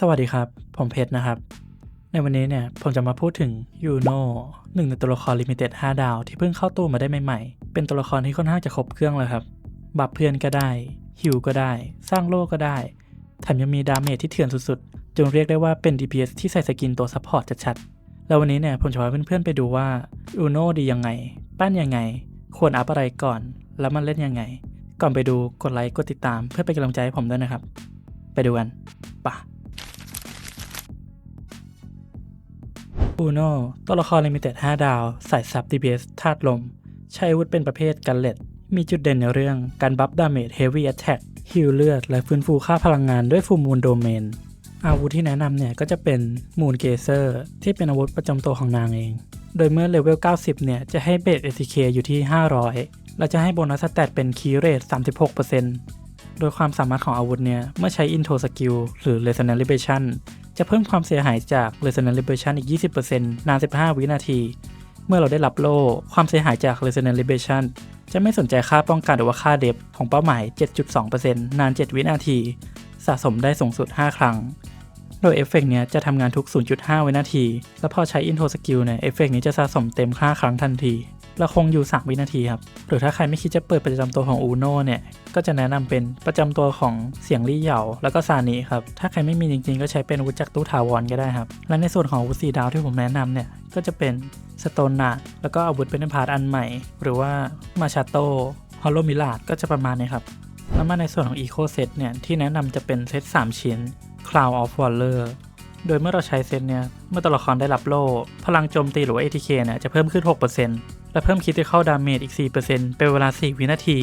สวัสดีครับ ผมเพชรนะครับ ในวันนี้เนี่ยผมจะมาพูดถึงยูโน่หนึ่งในตัวละครลิมิเต็ด5ดาวที่เพิ่งเข้าตู้มาได้ใหม่ๆ เป็นตัวละครที่ค่อนข้างจะครบเครื่องเลยครับ บัฟเพื่อนก็ได้ฮิวก็ได้ สร้างโล่ก็ได้ แถมยังมีดาเมจที่เถื่อนสุดๆ จนเรียกได้ว่าเป็น DPS ที่ใส่สกินตัวซัพพอร์ตชัดๆ แล้ววันนี้เนี่ยผมจะพาเพื่อนๆไปดูว่ายูโน่ดียังไง ปั้นยังไง ควรอัพอะไรก่อน แล้วมันเล่นยังไง ก่อนไปดูกดไลค์กดติดตามเพื่อเป็นกำลังใจให้ผมด้วยนะครับ ไปดูกันป่ะ อูโน่ตัวละครลิมิเต็ด5ดาว สายซับ DPS ธาตุลม ใช้อาวุธเป็นประเภทกันเล็ด มีจุดเด่นในเรื่องการบัฟดาเมจเฮฟวี่แอตแทกฮิลเลือด และฟื้นฟูค่าพลังงานด้วยฟูมูลโดเมน อาวุธที่แนะนำเนี่ยก็จะเป็นมูนเกเซอร์ที่เป็นอาวุธประจำตัวของนางเอง โดยเมื่อเลเวล 90 เนี่ยจะให้เบส ATK อยู่ที่ 500 และจะให้โบนัสสแตทเป็นคีเรท36%โดยความสามารถของอาวุธเนี่ย เมื่อใช้อินโทสกิลหรือ Resonant Libation จะเพิ่มความเสียหายจาก Resonant Libation อีก 20%นาน 15 วินาที เมื่อเราได้รับโล่ ความเสียหายจาก Resonant Libation จะไม่สนใจค่าป้องกันหรือว่าค่าเดฟของเป้าหมาย 7.2%นาน 7 วินาที สะสมได้สูงสุด 5 ครั้ง โดยเอฟเฟกต์นี้จะทำงานทุก 0.5 วินาที แล้วพอใช้ Intro Skill เนี่ย เอฟเฟกต์นี้จะสะสมเต็ม 5 ครั้งทันที และคงอยู่ 3 วินาทีครับ หรือถ้าใครไม่คิดจะเปิดประจำตัวของอูโน่เนี่ย ก็จะแนะนำเป็นประจำตัวของเสียงลี่เหยาแล้วก็ซานิครับ ถ้าใครไม่มีจริงๆ ก็ใช้เป็นอาวุธจากตู้ถาวรก็ได้ครับ และในส่วนของอาวุธสีดาวที่ผมแนะนำเนี่ย ก็จะเป็นสโตนนาแล้วก็อาวุธเป็นพาร์ทอันใหม่ หรือว่ามาชาโตฮอลโลมิลาดก็จะประมาณนี้ครับ แล้วมาในส่วนของ Eco Set เนี่ย ที่แนะนำจะเป็นเซต3 ชิ้น Cloud of Waller โดยเมื่อเราใช้เซตเนี่ย เมื่อตัวละครได้รับโล่ พลังโจมตีหรือ ATK เนี่ยจะเพิ่มขึ้น 6% และเพิ่มคิดที่เข้าดาเมจอีก 4%เป็นเวลา 4 วินาที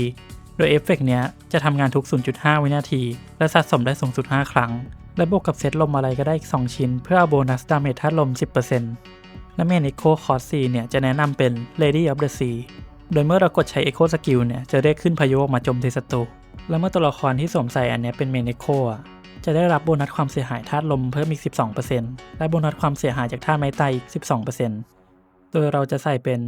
โดยเอฟเฟกต์เนี้ยจะทำงานทุก 0.5 วินาที และสะสมได้สูงสุด 5 ครั้ง และบวกกับเซตลมอะไรก็ได้อีก 2 ชิ้น เพื่อเอาโบนัสดาเมจธาตุลม 10%และเมน Echo c o s 4เนี่ยจะแนะนำเป็น Lady of the Sea โดยเมื่อเรากดใช้ Echo Skill เนี่ยจะเรียกขึ้นพายุออกมาจมตีศัตรูและเมื่อตัวละครที่สวมใส่อันนี้เป็นเมน Echo อะจะได้รับโบนัสความเสียหายธาตุลมเพิ่มอีก 12%และโบนัสความเสียหายจากธาตุไม้ตายอีก 12% โดยเราจะใส่เป็น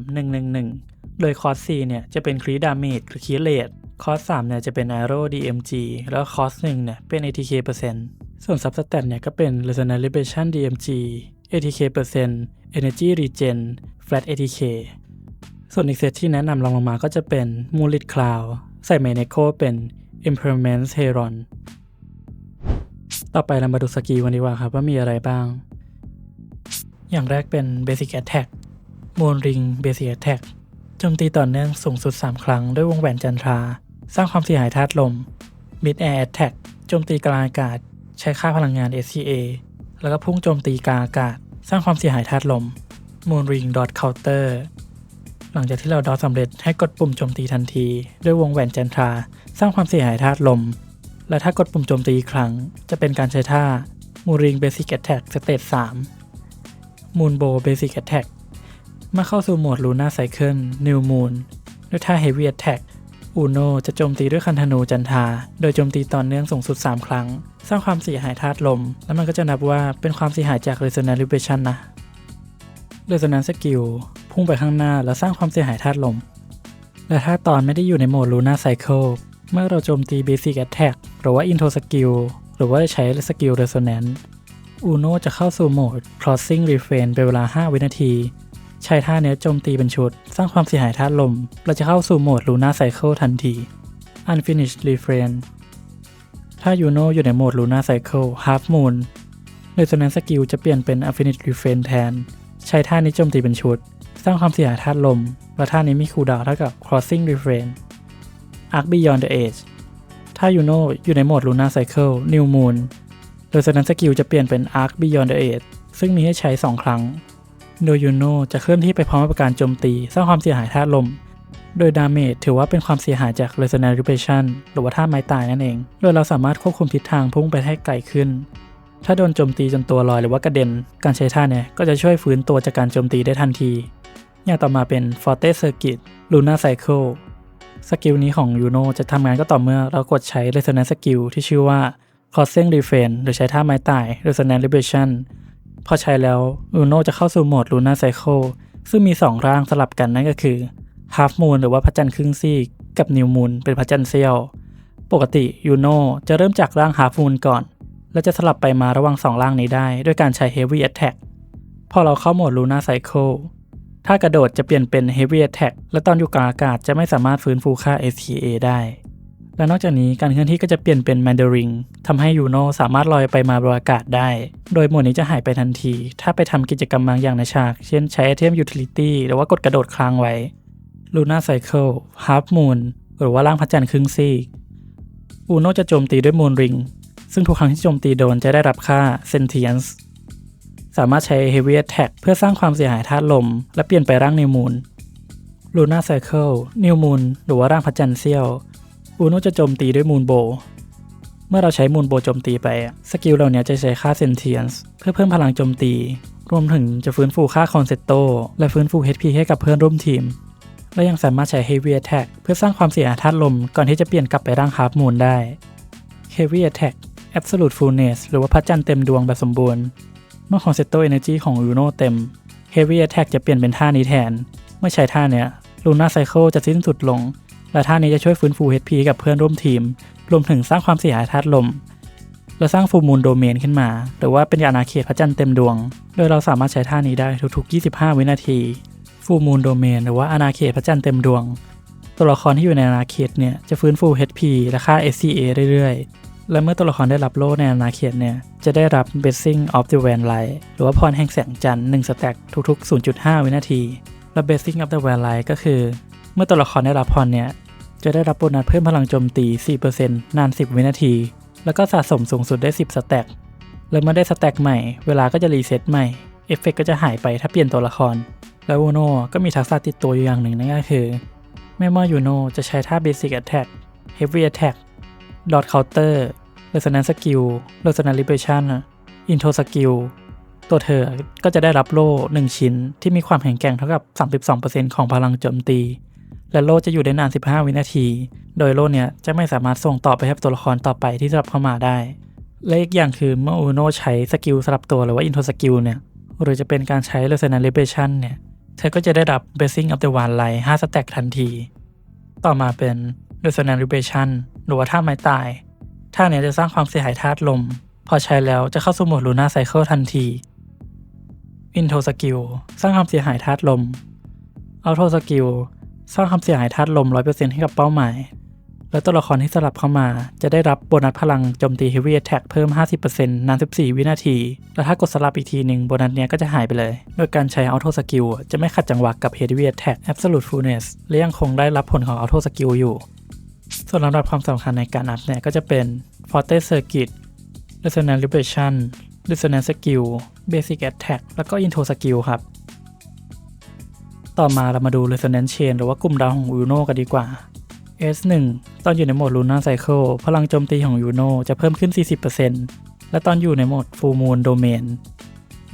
433-111 โดยคอส4เนี่ยจะเป็นครีดาเมจหรือคีเลดคอส3เนี่ยจะเป็น Aero DMG แล้วคอส1เนี่ยเป็น ATK เปอร์เซ็นต์ส่วน Substat เนี่ยก็เป็น Resonant Libation DMG ATK เปอร์เซ็นต์ Energy Regen Flat ATK ส่วนอีกเซตที่แนะนำรองลงมาก็จะเป็น Moolit Cloud ใส่เมนโคเป็น Impermanence Heron ต่อไปเรามาดูสกิลกันดีกว่าครับว่ามีอะไรบ้าง อย่างแรกเป็น Basic Attack Moon Ring Basic Attack โจมตีต่อเนื่องสูงสุด 3 ครั้งด้วยวงแหวนจันทรา สร้างความเสียหายธาตุลม Mid Air Attack โจมตีกลางอากาศ ใช้ค่าพลังงาน SCA แล้วก็พุ่งโจมตีกลางอากาศ สร้างความเสียหายธาตุลม Moon Ring Dot Counter หลังจากที่เราดอสำเร็จให้กดปุ่มโจมตีทันที ด้วยวงแหวนจันทรา สร้างความเสียหายธาตุลม และถ้ากดปุ่มโจมตีอีกครั้ง จะเป็นการใช้ท่า Moon Ring Basic Attack Stage 3 Moon Bow Basic Attack มื่อเข้าสู่โหมด Luna Cycle New Moon ด้วยท่า Heavy Attack อูโนจะโจมตีด้วยคันธนูจันทา โดยโจมตีต่อเนื่องสูงสุด 3 ครั้ง สร้างความเสียหายธาตุลม และมันก็จะนับว่าเป็นความเสียหายจาก Resonant Libation นะ Resonant Skill พุ่งไปข้างหน้าแล้วสร้างความเสียหายธาตุลม และถ้าตอนไม่ได้อยู่ในโหมด Luna Cycle เมื่อเราโจมตี Basic Attack หรือว่า Intro Skill หรือว่าใช้ Skill Resonance อูโนจะเข้าสู่โหมด Crossing Refrain เป็นเวลา 5 วินาที ใช้ท่าเนี้ยโจมตีเป็นชุด สร้างความเสียหายธาตุลม เราจะเข้าสู่โหมด Luna Cycle ทันที Unfinished Refrain ถ้ายูโนอยู่ในโหมด Luna Cycle Half Moon Resonance Skill จะเปลี่ยนเป็น Unfinished Refrain แทน ใช้ท่านี้โจมตีเป็นชุด สร้างความเสียหายธาตุลม และท่านี้มีคูลดาวเท่ากับ Crossing Refrain Arc Beyond the Age ถ้ายูโนอยู่ในโหมด Luna Cycle New Moon โดยสนั้นสกิลจะเปลี่ยนเป็น Arc Beyond the Age ซึ่งมีให้ใช้ 2 ครั้ง โดยยูโนจะเคลื่อนที่ไปพร้อมกับการโจมตี สร้างความเสียหายธาตุลม โดยดาเมจถือว่าเป็นความเสียหายจาก Resonant Libation หรือว่าท่าไม้ตายนั่นเอง โดยเราสามารถควบคุมทิศทางพุ่งไปให้ไกลขึ้น ถ้าโดนโจมตีจนตัวลอยหรือว่ากระเด็น การใช้ท่าเนี่ยก็จะช่วยฟื้นตัวจากการโจมตีได้ทันที อย่างต่อมาเป็น Forte Circuit Luna Cycle สกิลนี้ของยูโนจะทำงานก็ต่อเมื่อเรากดใช้ Resonant Skill ที่ชื่อว่า Crossing Refrain หรือใช้ท่าไม้ตาย Resonant Libation พอใช้แล้วยูโนจะเข้าสู่โหมด Luna Cycle ซึ่งมี 2 ร่างสลับกันนั่นก็คือ Half Moon หรือว่าพระจันทร์ครึ่งซีก กับ New Moon เป็นพระจันทร์เสี้ยว ปกติยูโนจะเริ่มจากร่าง Half Moon ก่อน และจะสลับไปมาระหว่างสองร่างนี้ได้ ด้วยการใช้ Heavy Attack พอเราเข้าโหมด Luna Cycle ถ้ากระโดดจะเปลี่ยนเป็น Heavy Attack และตอนอยู่กลางอากาศจะไม่สามารถฟื้นฟูค่า STA ได้ และนอกจากนี้การเคลื่อนที่ก็จะเปลี่ยนเป็น Mandarin ทำให้ยูโนสามารถลอยไปมาบนอากาศได้ โดยหมดนี้จะหายไปทันที ถ้าไปทำกิจกรรมบางอย่างในฉาก เช่นใช้ไอเทม Utility หรือว่ากดกระโดดค้างไว้ Luna Cycle Half Moon หรือว่าร่างพระจันทร์ครึ่งซีกอูโนจะโจมตีด้วย Moon Ring ซึ่งทุกครั้งที่โจมตีโดนจะได้รับค่า Sentience สามารถใช้ Heavy Attack เพื่อสร้างความเสียหายธาตุลม และเปลี่ยนไปร่าง New Moon Luna Cycle New Moon หรือว่าร่างพระจันทร์เสี้ยว อูโนจะโจมตีด้วย Moon Bow เมื่อเราใช้ Moon Bow โจมตีไป สกิลเหล่านี้จะใช้ค่า Sentience เพื่อเพิ่มพลังโจมตี รวมถึงจะฟื้นฟูค่า Concerto และฟื้นฟู HP ให้กับเพื่อนร่วมทีม และยังสามารถใช้ Heavy Attack เพื่อสร้างความเสียหายธาตุลมก่อนที่จะเปลี่ยนกลับไปร่าง Half Moon ได้ Heavy Attack Absolute Fullness หรือว่าพระจันทร์เต็มดวงแบบสมบูรณ์ เมื่อ Concerto Energy ของ Uno เต็ม Heavy Attack จะเปลี่ยนเป็นท่านี้แทน เมื่อใช้ท่าเนี้ย Luna Cycle จะสิ้นสุดลง และท่านี้จะช่วยฟื้นฟู HP กับเพื่อนร่วมทีม รวมถึงสร้างความเสียหายธาตุลมและสร้างฟูมูลโดเมนขึ้นมา หรือว่าเป็นอาณาเขตพระจันทร์เต็มดวง โดยเราสามารถใช้ท่านี้ได้ทุกๆ 25 วินาที ฟูมูลโดเมนหรือว่าอาณาเขตพระจันทร์เต็มดวง ตัวละครที่อยู่ในอาณาเขตเนี่ยจะฟื้นฟู HP และค่า SCA เรื่อยๆ และเมื่อตัวละครได้รับโล่ในอาณาเขตเนี่ยจะได้รับ Blessing of the Van Light หรือว่าพรแห่งแสงจันทร์1สแต็กทุกๆ 0.5 วินาทีและ Blessing of the Van Light ก็คือ เมื่อตัวละครได้รับพรเนี่ย จะได้รับโบนัสเพิ่มพลังโจมตี 4%นาน 10 วินาที แล้วก็สะสมสูงสุดได้ 10 สแต็ก และเมื่อได้สแต็กใหม่ เวลาก็จะรีเซ็ตใหม่ เอฟเฟกก็จะหายไปถ้าเปลี่ยนตัวละคร แล้วอูโนก็มีทักษะติดตัวอยู่อย่างหนึ่งนั่นก็คือไม่ว่ายูโนจะใช้ท่า Basic Attack Heavy Attack Dot Counter Resonance Skill Resonance Liberation Intro Skill ตัวเธอก็จะได้รับโล่ 1 ชิ้นที่มีความแข็งแกร่งเท่ากับ 32%ของพลังโจมตี และโล่จะอยู่ได้นาน 15 วินาที โดยโล่เนี่ยจะไม่สามารถส่งต่อไปให้ตัวละครต่อไปที่สลับเข้ามาได้ และอีกอย่างคือเมื่ออูโนใช้สกิลสลับตัวหรือว่า Intro Skill เนี่ย หรือจะเป็นการใช้ Resonance Liberation เนี่ย เธอก็จะได้รับ Blessing of the One Light 5สแต็กทันที ต่อมาเป็น Resonance Liberation หรือว่าท่าไม้ตาย ท่าเนี้ยจะสร้างความเสียหายธาตุลม พอใช้แล้วจะเข้าสู่โหมด Luna Cycle ทันที Intro Skill สร้างความเสียหายธาตุลม Auto Skill ส สร้างความเสียหายธาตุลม 100%ให้กับเป้าหมาย และตัวละครที่สลับเข้ามาจะได้รับโบนัสพลังโจมตี Heavy Attack เพิ่ม 50%นาน 14 วินาที และถ้ากดสลับอีกทีหนึ่งโบนัสเนี้ยก็จะหายไปเลย โดยการใช้ Auto Skill จะไม่ขัดจังหวะกับ Heavy Attack Absolute Fullness และยังคงได้รับผลของ Auto Skill อยู่ ส่วนลำดับความสำคัญในการอัพเนี่ยก็จะเป็น Forte Circuit Resonance Liberation Resonance Skill Basic Attack แล้วก็ Intro Skill ครับ ต่อมาเรามาดู Resonance Chain หรือว่ากลุ่มดาวของยูโนกันดีกว่า S1 ตอนอยู่ในโหมด Lunar Cycle พลังโจมตีของยูโนจะเพิ่มขึ้น 40%และตอนอยู่ในโหมด Full Moon Domain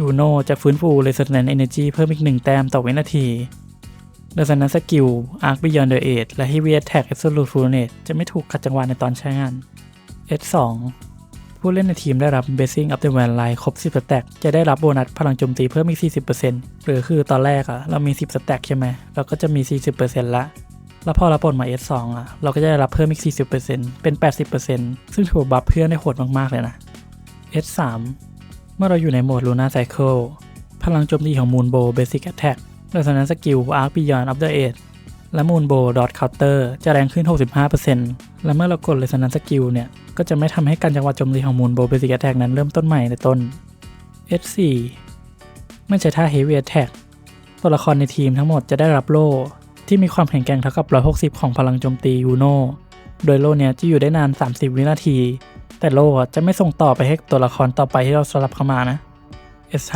ยูโนจะฟื้นฟู Resonance Energy เพิ่มอีก 1 แต้มต่อวินาที Resonance Skill Arc Beyond the Age และ Heavy Attack Absolute Fullness จะไม่ถูกขัดจังหวะในตอนใช้งาน S2 ผู้เล่นในทีมได้รับ Blessing of the Van Light ครบ 10สแต็กจะได้รับโบนัสพลังโจมตีเพิ่มอีก 40%หรือคือตอนแรกอะเรามี 10สแต็กใช่ไหมเราก็จะมี 40%ละแล้วพอเราปลดมา S2 อะเราก็จะได้รับเพิ่มอีก 40%เป็น 80%ซึ่งถือว่าบัฟเพื่อนได้โหดมากๆเลยนะ S3 เมื่อเราอยู่ในโหมด Luna Cycle พลังโจมตีของ Moon Bow Basic Attack โดยสนั้นสกิล Arc Beyond of the Age และ Moon Bow Dot Counter จะแรงขึ้น 65%และเมื่อเรากด Resonance Skill เนี่ย ก็จะไม่ทำให้การจังหวะโจมตีของ Moon Bow Basic Attack นั้นเริ่มต้นใหม่ในต้น S4 ไม่ใช่ท่า Heavy Attack ตัวละครในทีมทั้งหมดจะได้รับโล่ ที่มีความแข็งแกร่งเท่ากับ 160 ของพลังโจมตียูโนโดยโล่เนี่ยจะอยู่ได้นาน 30 วินาที แต่โล่จะไม่ส่งต่อไปให้ตัวละครต่อไปที่เราสลับเข้ามานะ S5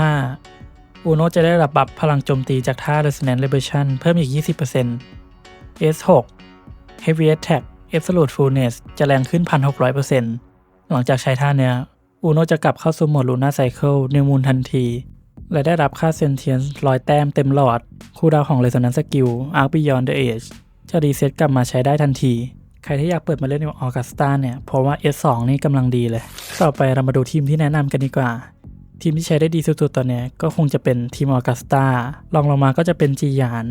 อูโนจะได้รับบัฟพลังโจมตีจากท่า Resonance Liberation เพิ่มอีก 20% S6 Heavy Attack Absolute Fullness จะแรงขึ้น 1,600%หลังจากใช้ท่าเนี้ยอูโนจะกลับเข้าสู่โหมด Luna Cycle New Moon ทันที และได้รับค่า Sentience ร้อยแต้มเต็มหลอด คูลดาวของ Resonance Skill Arc Beyond the Age จะรีเซ็ตกลับมาใช้ได้ทันที ใครที่อยากเปิดมาเล่นในออกัสตาเนี่ย เพราะว่า S2 นี่กำลังดีเลย ต่อไปเรามาดูทีมที่แนะนำกันดีกว่า ทีมที่ใช้ได้ดีสุดๆตอนนี้ก็คงจะเป็นทีมออกัสตารองลงมาก็จะเป็นจียาน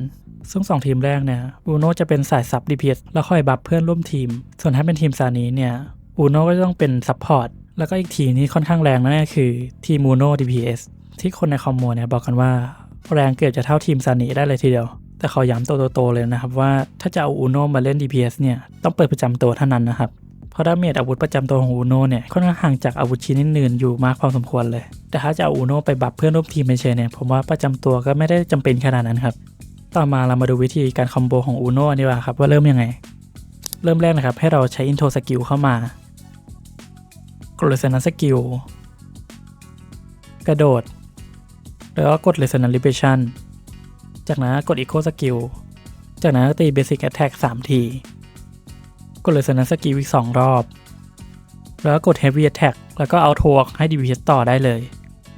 ซึ่งสองทีมแรกเนี่ยอูโน่จะเป็นสายซับ DPS แล้วคอยบัฟเพื่อนร่วมทีม ส่วนถ้าเป็นทีมซานี้เนี่ยอูโน่ก็จะต้องเป็นซัพพอร์ตแล้วก็อีกทีนี้ค่อนข้างแรงนั่นก็คือทีมูโน่ DPS ที่คนในคอมโมเนี่ยบอกกันว่าแรงเกือบจะเท่าทีมซานิได้เลยทีเดียว แต่ขอย้ำตัวโตๆเลยนะครับว่าถ้าจะเอาอูโนมาเล่น DPS เนี่ยต้องเปิดประจำตัวเท่านั้นนะครับ เพราะดาเมจอาวุธประจำตัวของอูโนเนี่ยค่อนข้างห่างจากอาวุธชิ้นอื่นๆอยู่มากพอสมควรเลย แต่ถ้าจะเอาอูโนไปบัฟเพื่อนร่วมทีมไปเชยเนี่ยผมว่าประจำตัวก็ไม่ได้จำเป็นขนาดนั้นครับ ต่อมาเรามาดูวิธีการคอมโบของอูโนดีกว่าครับว่าเริ่มยังไง เริ่มแรกนะครับ ให้เราใช้อินโทรสกิลเข้ามากดเลสนันสกิลกระโดด แล้วก็กด Resonance Liberation จากนั้นกด Echo Skill จากนั้นก็ตี Basic Attack 3ที กด Resonance Skill อีก2รอบ แล้วก็กด Heavy Attack แล้วก็เอาทวกให้ DPS ต่อได้เลย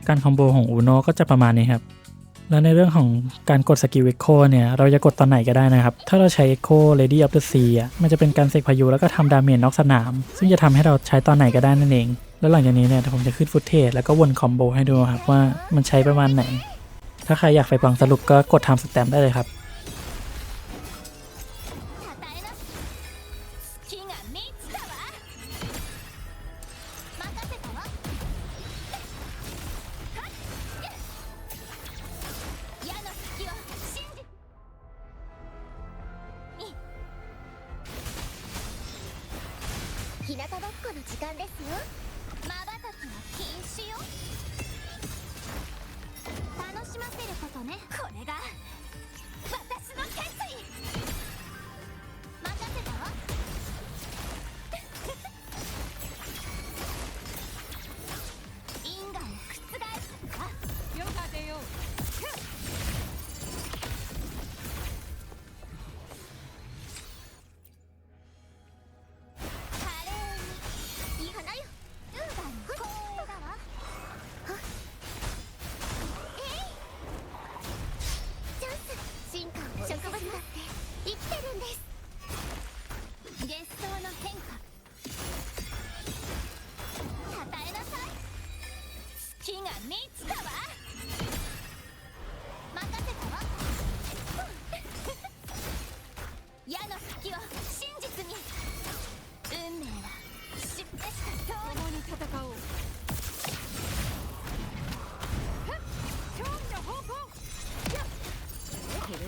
การคอมโบของ Uno ก็จะประมาณนี้ครับ แล้วในเรื่องของการกดสกิล Echo เนี่ย เราจะกดตอนไหนก็ได้นะครับ ถ้าเราใช้ Echo Lady of the Sea อะมันจะเป็นการเสกพายุแล้วก็ทำดาเมจนอกสนาม ซึ่งจะทำให้เราใช้ตอนไหนก็ได้นั่นเอง แล้วหลังจากนี้เนี่ยเดี๋ยวผมจะขึ้นฟุตเทจแล้วก็วนคอมโบให้ดูครับว่ามันใช้ประมาณไหน ถ้าใครอยากไปฟังสรุปก็กดทำสแตมป์ได้เลยครับ の時間ですよ。まばたきは禁止よ楽しませることねこれが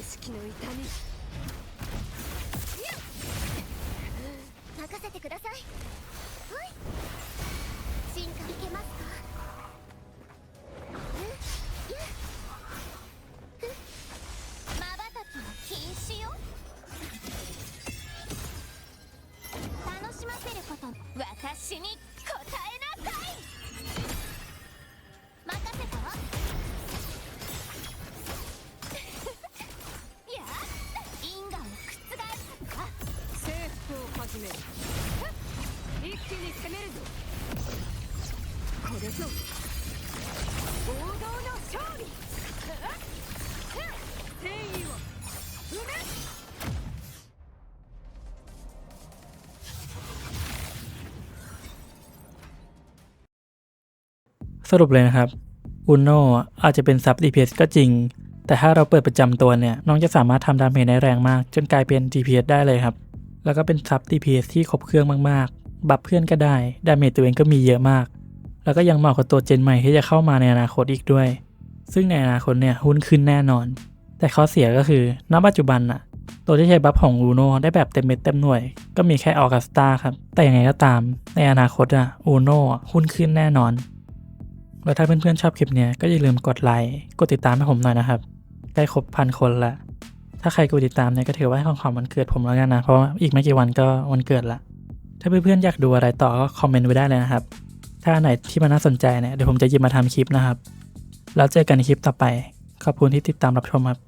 これ式の痛み。任せてください。はい。進化いけますか？ สรุปเลยนะครับอุนโนอาจจะเป็นซับ DPS ก็จริง แต่ถ้าเราเปิดประจำตัวเนี่ย น้องจะสามารถทำดาเมจได้แรงมาก จนกลายเป็น DPS ได้เลยครับ แล้วก็เป็นซับ DPS ที่ครบเครื่องมากๆ บัฟเพื่อนก็ได้ ดาเมจตัวเองก็มีเยอะมาก แล้วก็ยังเหมาะกับตัวเจนใหม่ที่จะเข้ามาในอนาคตอีกด้วย ซึ่งในอนาคตเนี่ยหุ้นขึ้นแน่นอน แต่ข้อเสียก็คือณปัจจุบันอะตัวที่ใช้บัฟของอูโนได้แบบเต็มเม็ดเต็มหน่วย ก็มีแค่ออกัสตาครับ แต่ยังไงก็ตาม ในอนาคตอะอูโนหุ้นขึ้นแน่นอน แล้วถ้าเพื่อนๆชอบคลิปนี้ก็อย่าลืมกดไลค์ กดติดตามให้ผมหน่อยนะครับ ใกล้ครบพันคนละ ถ้าใครกดติดตามเนี่ยก็ถือว่าให้ของขวัญวันเกิดผมแล้วกันนะ เพราะอีกไม่กี่วันก็วันเกิดละ ถ้าเพื่อนๆอยากดูอะไรต่อก็คอมเมนต์ไว้ได้เลยนะครับ ถ้าไหนที่มันน่าสนใจเนี่ยเดี๋ยวผมจะหยิบมาทำคลิปนะครับ แล้วเจอกันในคลิปต่อไป ขอบคุณที่ติดตามรับชมครับ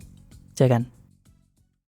เจอกัน